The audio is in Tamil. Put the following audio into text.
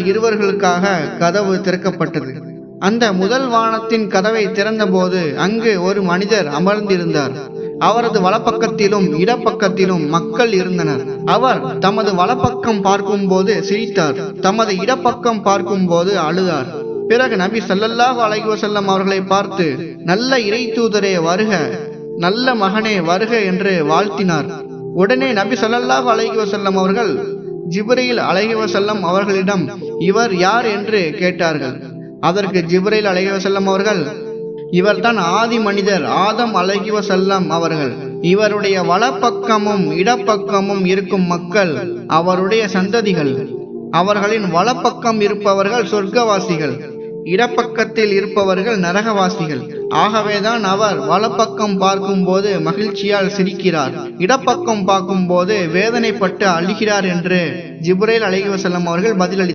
அவர்கள் இருவர்களுக்காக கதவு திறக்கப்பட்டது. அந்த முதல் வானத்தின் கதவை திறந்தபோது அங்கு ஒரு மனிதர் அமர்ந்திருந்தார். அவரது வலப்பக்கத்திலும் இடப்பக்கத்திலும் மக்கள் இருந்தனர். அவர் தமது வலப்பக்கம் பார்க்கும்போது சிரித்தார். தமது இடப்பக்கம் பார்க்கும்போது அழுதார். பிறகு நபி சல்லல்லாஹ் அலைஹி வஸல்லம் அவர்களை பார்த்து நல்ல இறை தூதரே வருக நல்ல மகனே வருக என்று வாழ்த்தினார். உடனே நபி சல்லல்லாஹ் அலைஹி வசல்லம் அவர்கள் ஜிப்ரீல் அலைஹி வசல்லம் அவர்களிடம் இவர் யார் என்று கேட்டார்கள். அதற்கு ஜிப்ரீல் அலைஹி வஸல்லம் அவர்கள் இவர்தான் ஆதி மனிதர் ஆதம் அலைஹி அவர்கள். இவருடைய வலப்பக்கமும் இடப்பக்கமும் இருக்கும் மக்கள் அவருடைய சந்ததிகள். அவர்களின் வலப்பக்கம் இருப்பவர்கள் சொர்க்கவாசிகள் இடப்பக்கத்தில் இருப்பவர்கள் நரகவாசிகள். ஆகவேதான் அவர் வலப்பக்கம் பார்க்கும்போது மகிழ்ச்சியால் சிரிக்கிறார். இடப்பக்கம் பார்க்கும்போது வேதனைப்பட்டு அழுகிறார் என்று ஜிப்ரேல் அலைஹி அவர்கள் பதிலளி